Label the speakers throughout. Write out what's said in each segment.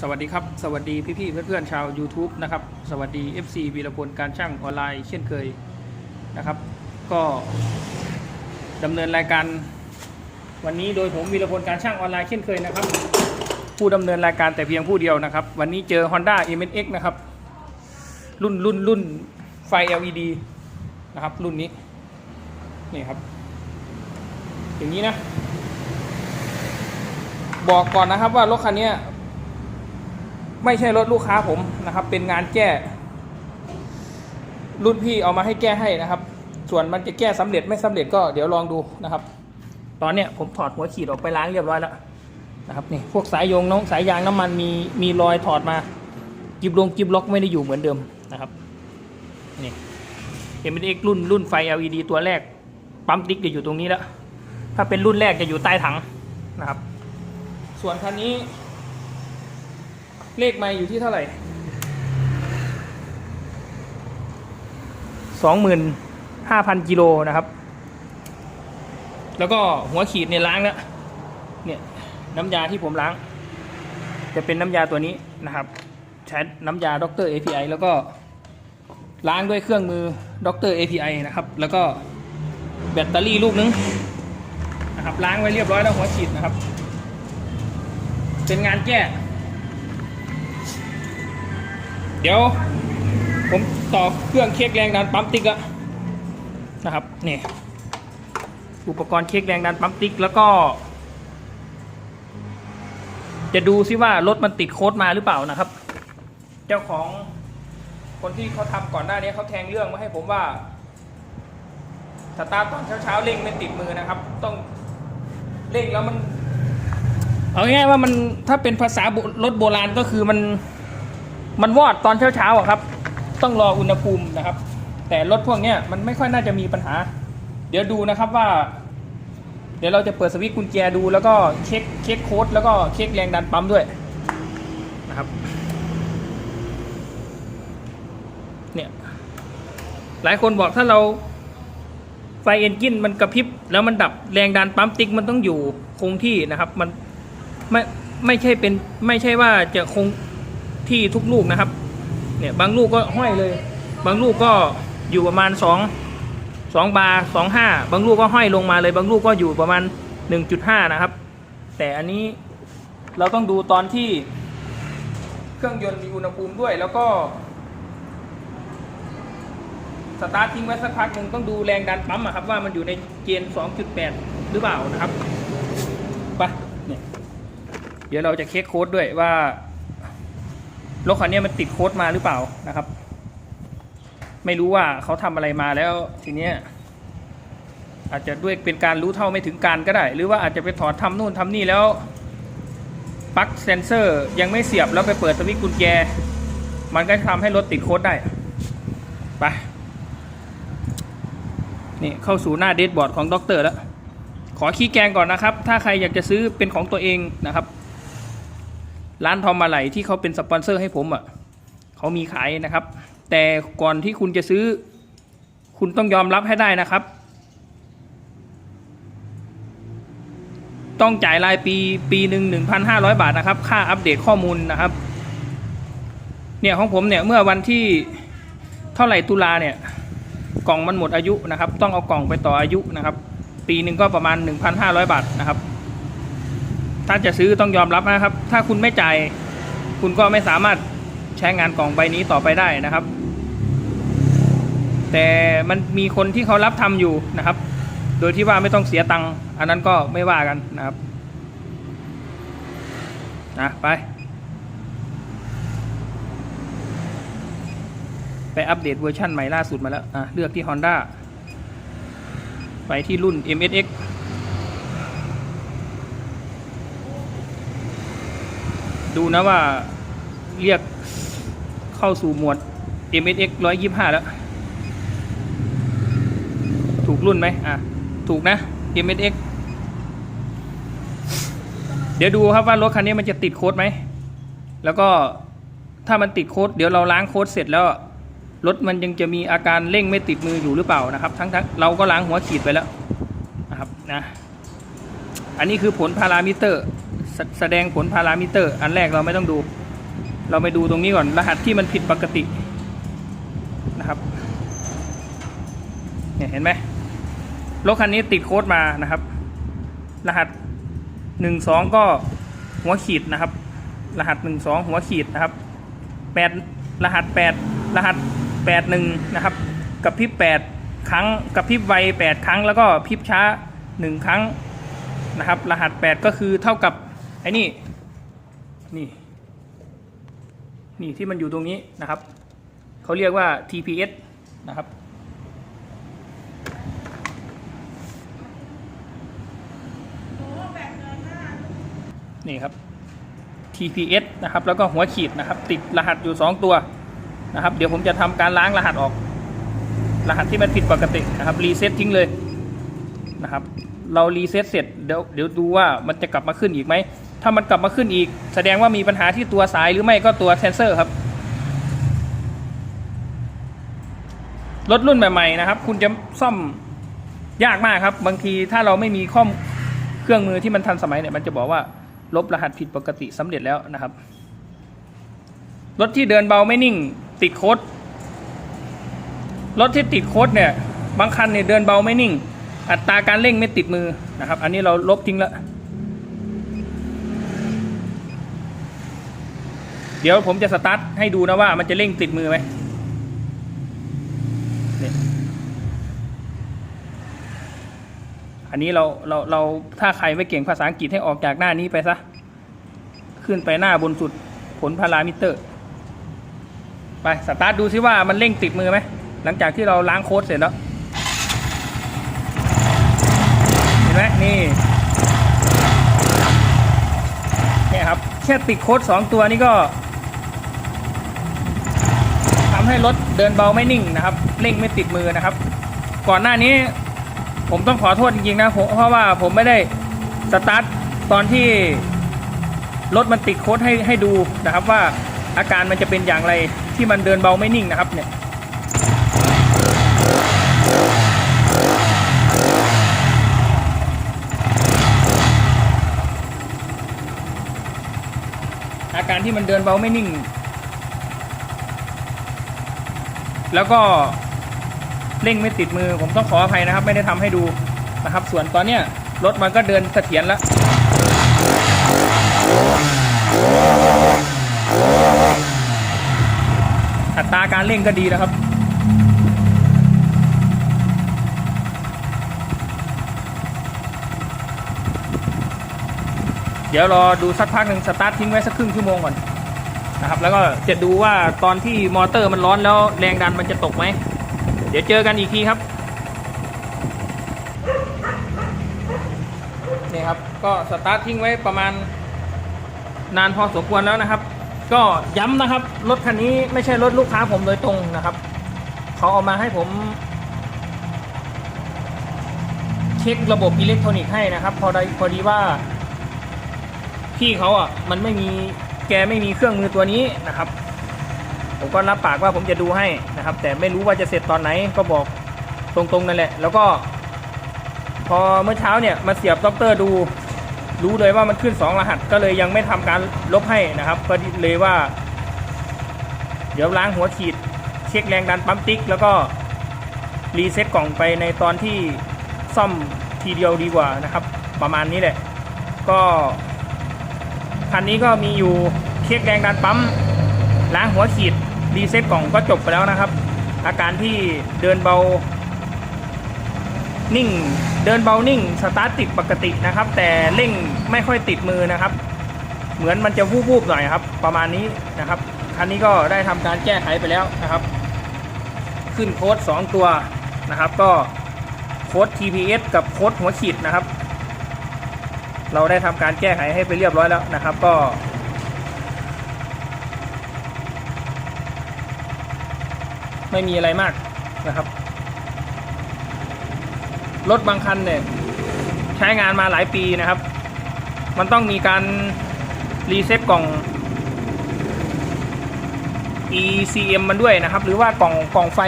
Speaker 1: สวัสดีครับ สวัสดีพี่ๆเพื่อนๆชาว YouTube นะครับ สวัสดี FC วีรพลการช่างออนไลน์เช่นเคยนะครับ ก็ดำเนินรายการวันนี้โดยผมวีรพลการช่างออนไลน์เช่นเคยนะครับ ผู้ดำเนินรายการแต่เพียงผู้เดียวนะครับ วันนี้เจอ Honda MNX นะครับ รุ่นรุ่นรุ่นไฟ LED นะครับ รุ่นนี้นี่ครับ อย่างนี้นะ บอกก่อนนะครับว่ารถคันนี้ ไม่ใช่รถลูกค้าผมนะครับ เป็นงานแก้ รุ่นพี่เอามาให้แก้ให้นะครับ ส่วนมันจะแก้สำเร็จไม่สำเร็จก็เดี๋ยวลองดูนะครับ ตอนเนี้ยผมถอดหัวฉีดออกไปล้างเรียบร้อยแล้วนะครับนี่พวกสายยงน้องสายยางน้ำมันมีมีรอยถอดมาจิบลงจิบล็อกไม่ได้อยู่เหมือนเดิมนะครับนี่เอ็มเอ็กรุ่นรุ่นไฟ LED ตัวแรกปั๊มติ๊กจะอยู่ตรงนี้แล้วถ้าเป็นรุ่นแรกจะอยู่ใต้ถังนะครับ ส่วนคันนี้ เลขไม่อยู่ที่เท่าไหร่สองหมื่นห้าพันกิโลนะครับ แล้วก็หัวขีดเนี่ยล้างแล้ว เนี่ยน้ำยาที่ผมล้าง จะเป็นน้ำยาตัวนี้นะครับ ใช้น้ำยาด็อกเตอร์ API แล้วก็ล้างด้วยเครื่องมือด็อกเตอร์ API นะครับ แล้วก็แบตเตอรี่ลูกนึงนะครับล้างไว้เรียบร้อยแล้วหัวฉีดนะครับ เป็นงานแก้ ดี๋ยวผมต่อเครื่องเช็คแรงดันปั๊มติ๊กอะนะครับนี่อุปกรณ์เช็คแรงดันปั๊มติ๊กแล้วก็ จะดูซิว่ารถมันติดโค้ดมาหรือเปล่านะครับ เจ้าของคนที่เขาทำก่อนหน้านี้เขาแทงเรื่องมาให้ผมว่าสตาร์ทตอนเช้าๆเร่งไม่ติดมือนะครับ ต้องเร่งแล้วมัน เอาง่ายว่ามันถ้าเป็นภาษารถโบราณก็คือมัน มันวอดตอนเช้าๆอะครับ ต้องรออุณหภูมินะครับ แต่รถพวกเนี้ยมันไม่ค่อยน่าจะมีปัญหา เดี๋ยวดูนะครับว่า เดี๋ยวเราจะเปิดสวิตช์กุญแจดูแล้วก็เช็คเช็คโค้ดแล้วก็เช็คแรงดันปั๊มด้วยนะครับเนี่ยหลายคนบอกถ้าเราไฟเอนจินมันกระพริบแล้วมันดับแรงดันปั๊มติ๊กมันต้องอยู่คงที่นะครับ มันไม่ไม่ใช่เป็นไม่ใช่ว่าจะคง ที่ทุกลูกนะครับ เนี่ยบางลูกก็ห้อยเลย บางลูกก็อยู่ประมาณสองสองบาร์สองห้าบางลูกก็ห้อยลงมาเลย บางลูกก็อยู่ประมาณหนึ่งจุดห้านะครับ แต่อันนี้เราต้องดูตอนที่เครื่องยนต์มีอุณหภูมิด้วยแล้วก็สตาร์ททิ้งไว้สักพักหนึ่งต้องดูแรงดันปั๊มอะครับว่ามันอยู่ในเกณฑ์2.8 หรือเปล่านะครับไปเนี่ยเดี๋ยวเราจะเช็คโค้ดด้วยว่า รถคันนี้มันติดโค้ดมาหรือเปล่านะครับ ไม่รู้ว่าเขาทำอะไรมาแล้วทีเนี้ยอาจจะด้วยเป็นการรู้เท่าไม่ถึงการก็ได้ หรือว่าอาจจะไปถอดทำนู่นทำนี่แล้วปลั๊กเซนเซอร์ยังไม่เสียบแล้วไปเปิดสวิตช์กุญแจ มันก็ทำให้รถติดโค้ดได้ไปนี่เข้าสู่หน้าเดชบอร์ดของด็อกเตอร์แล้ว ขอขี้แกงก่อนนะครับ ถ้าใครอยากจะซื้อเป็นของตัวเองนะครับ ร้านทอมมาไหลที่เขาเป็นสปอนเซอร์ให้ผมอะ่ะเขามีขายนะครับ แต่ก่อนที่คุณจะซื้อ คุณต้องยอมรับให้ได้นะครับ ต้องจ่ายรายปีปีหนึ่งหนึ่งพันห้าร้อยบาทนะครับ ค่าอัปเดตข้อมูลนะครับ เนี่ยของผมเนี่ยเมื่อวันที่เท่าไหร่ตุลาเนี่ย กล่องมันหมดอายุนะครับ ต้องเอากล่องไปต่ออายุนะครับ ปีหนึ่งก็ประมาณ 1,500 บาทนะครับ ถ้าจะซื้อต้องยอมรับนะครับ ถ้าคุณไม่จ่ายคุณก็ไม่สามารถใช้งานกล่องใบนี้ต่อไปได้นะครับ แต่มันมีคนที่เขารับทำอยู่นะครับ โดยที่ว่าไม่ต้องเสียตังค์อันนั้นก็ไม่ว่ากันนะครับนะไป ไปอัปเดตเวอร์ชันใหม่ล่าสุดมาแล้วอะเลือกที่ Honda ไปที่รุ่น MSX ดูนะว่าเรียกเข้าสู่หมวด MSX 125 แล้ว ถูกรุ่นไหมอะ ถูกนะ MSX เดี๋ยวดูครับว่ารถคันนี้มันจะติดโค้ดไหม แล้วก็ถ้ามันติดโค้ดเดี๋ยวเราล้างโค้ดเสร็จแล้ว รถมันยังจะมีอาการเร่งไม่ติดมืออยู่หรือเปล่านะครับ ทั้งทั้งเราก็ล้างหัวขีดไปแล้วนะครับนะ อันนี้คือผลพารามิเตอร์ สแสดงผลพารามิเตอร์ อันแรกเราไม่ต้องดู เราไปดูตรงนี้ก่อน รหัสที่มันผิดปกตินะครับเนี่ยเห็นไหมรถคันนี้ติดโค้ดมานะครับ รหัสหนึ่งสองก็หัวขีดนะครับ รหัสหนึ่งสองหัวขีดนะครับแปดรหัสแปดรหัสแปดหนึ่งนะครับ กับพิบแปดครั้ง กับพิบไวแปดครั้ง แล้วก็พิบช้าหนึ่งครั้งนะครับ รหัสแปดก็คือเท่ากับ อ้นี่ นี่ นี่ที่มันอยู่ตรงนี้นะครับ เขาเรียกว่า TPS นะครับ นี่ครับ TPS นะครับ แล้วก็หัวขีดนะครับ ติดรหัสอยู่ 2 ตัวนะครับ เดี๋ยวผมจะทำการล้างรหัสออก รหัสที่มันผิดปกตินะครับรีเซ็ตทิ้งเลยนะครับ เรารีเซ็ตเสร็จเดี๋ยวเดี๋ยวดูว่ามันจะกลับมาขึ้นอีกไหม ถ้ามันกลับมาขึ้นอีก แสดงว่ามีปัญหาที่ตัวสายหรือไม่ก็ตัวเซนเซอร์ครับ รถรุ่นใหม่ๆนะครับ คุณจะซ่อมยากมากครับ บางทีถ้าเราไม่มีข้อมเครื่องมือที่มันทันสมัยเนี่ยมันจะบอกว่า ลบรหัสผิดปกติสำเร็จแล้วนะครับ รถที่เดินเบาไม่นิ่ง ติดโค้ดรถที่ติดโค้ดเนี่ย บางคันเนี่ยเดินเบาไม่นิ่ง อัตราการเร่งไม่ติดมือนะครับ อันนี้เราลบทิ้งแล้ว ดี๋ยวผมจะสตาร์ทให้ดูนะว่ามันจะเร่งติดมือไหมนี่อันนี้เราเราเราถ้าใครไม่เก่งภาษาอังกฤษให้ออกจากหน้านี้ไปซะ ขึ้นไปหน้าบนสุดผลพารามิเตอร์ ไปสตาร์ทดูซิว่ามันเร่งติดมือไหม หลังจากที่เราล้างโค้ดเสร็จแล้ว เห็นไหมนี่นี่ครับ แค่ติดโค้ดสองตัวนี้ก็ ให้รถเดินเบาไม่นิ่งนะครับเร่งไม่ติดมือนะครับ ก่อนหน้านี้ผมต้องขอโทษจริงๆนะเพราะว่าผมไม่ได้สตาร์ทตอนที่รถมันติดโค้ดให้ให้ดูนะครับ ว่าอาการมันจะเป็นอย่างไรที่มันเดินเบาไม่นิ่งนะครับเนี่ยอาการที่มันเดินเบาไม่นิ่ง แล้วก็เร่งไม่ติดมือ ผมต้องขออภัยนะครับ ไม่ได้ทำให้ดูนะครับ ส่วนตอนเนี้ยรถมันก็เดินเสถียรแล้วอัตราการเร่งก็ดีนะครับ เดี๋ยวรอดูสักพักหนึ่งสตาร์ททิ้งไว้สักครึ่งชั่วโมงก่อน นะครับ แล้วก็จะดูว่าตอนที่มอเตอร์มันร้อนแล้วแรงดันมันจะตกไหม เดี๋ยวเจอกันอีกทีครับนี่ครับ ก็สตาร์ททิ้งไว้ประมาณนานพอสมควรแล้วนะครับ ก็ย้ำนะครับ รถคันนี้ไม่ใช่รถลูกค้าผมโดยตรงนะครับเขาเอามาให้ผม เช็คระบบอิเล็กทรอนิกส์ให้นะครับ พอดีพอดีว่าพี่เขาอะมันไม่มี แกไม่มีเครื่องมือตัวนี้นะครับ ผมก็รับปากว่าผมจะดูให้นะครับ แต่ไม่รู้ว่าจะเสร็จตอนไหนก็บอกตรงๆนั่นแหละ แล้วก็ พอเมื่อเช้าเนี่ยมาเสียบด็อกเตอร์ดู รู้เลยว่ามันขึ้น 2 รหัส ก็เลยยังไม่ทำการลบให้นะครับก็เลยว่า เดี๋ยวล้างหัวฉีด เช็คแรงดันปั๊มติ๊ก แล้วก็รีเซ็ตกล่องไปในตอนที่ซ่อมทีเดียวดีกว่านะครับ ประมาณนี้แหละ ก็ คันนี้ก็มีอยู่เช็คแรงดันปั๊มล้างหัวฉีดรีเซ็ตกล่องก็จบไปแล้วนะครับ อาการที่เดินเบา นิ่ง เดินเบานิ่งสตาร์ทติดปกตินะครับ แต่เร่งไม่ค่อยติดมือนะครับ เหมือนมันจะวูบๆหน่อยครับ ประมาณนี้นะครับคันนี้ก็ได้ทำการแก้ไขไปแล้วนะครับ ขึ้นโค้ด2ตัวนะครับ ก็โค้ด TPS กับโค้ดหัวขีดนะครับ เราได้ทำการแก้ไขให้ไปเรียบร้อยแล้วนะครับ ก็ ไม่มีอะไรมากนะครับรถบางคันเนี่ยใช้งานมาหลายปีนะครับ มันต้องมีการรีเซ็ตกล่อง ECM มันด้วยนะครับ หรือว่ากล่องกล่องไฟ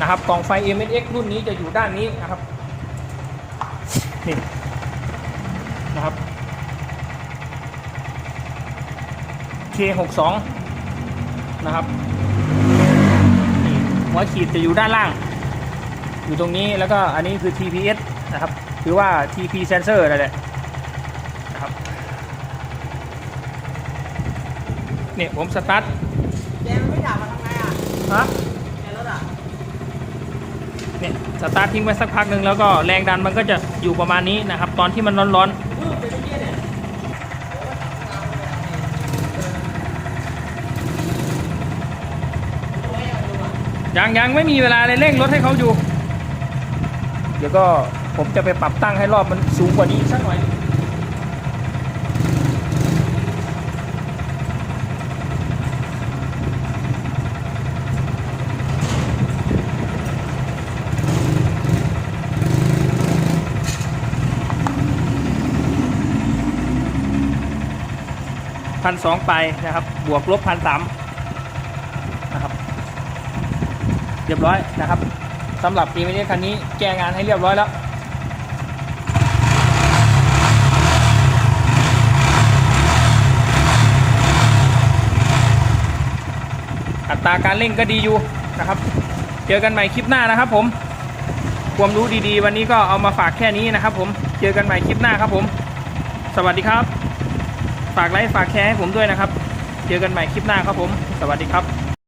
Speaker 1: นะครับ กล่องไฟ MSX รุ่นนี้จะอยู่ด้านนี้นะครับ นี่ นะครับ K62 นะครับนี่หัวขีดจะอยู่ด้านล่าง อยู่ตรงนี้แล้วก็อันนี้คือ TPS นะครับหรือว่า TP sensor อะไรแหละนะครับเนี่ยผมสตาร์ท
Speaker 2: แกมันไม่ดับมาทำไงอะ
Speaker 1: ฮะ
Speaker 2: แกรถอะ
Speaker 1: เนี่ยสตาร์ททิ้งไว้สักพักหนึ่งแล้วก็แรงดันมันก็จะอยู่ประมาณนี้นะครับ ตอนที่มันร้อน
Speaker 2: ปื้มไปเมื่อกี้เนี่ย
Speaker 1: ๆ ยังยังไม่มีเวลาเลยเร่งรถให้เขาอยู่ เดี๋ยวก็ผมจะไปปรับตั้งให้รอบมันสูงกว่านี้สักหน่อยพันสองไปนะครับ บวกลบพันสามนะครับ เรียบร้อยนะครับสำหรับปีนี้คันนี้แก้งานให้เรียบร้อยแล้วอัตราการเร่งก็ดีอยู่นะครับ เจอกันใหม่คลิปหน้านะครับผม ความรู้ดีๆ วันนี้ก็เอามาฝากแค่นี้นะครับผม เจอกันใหม่คลิปหน้าครับผม สวัสดีครับ ฝากไลค์ฝากแชร์ให้ผมด้วยนะครับ เจอกันใหม่คลิปหน้าครับผม สวัสดีครับ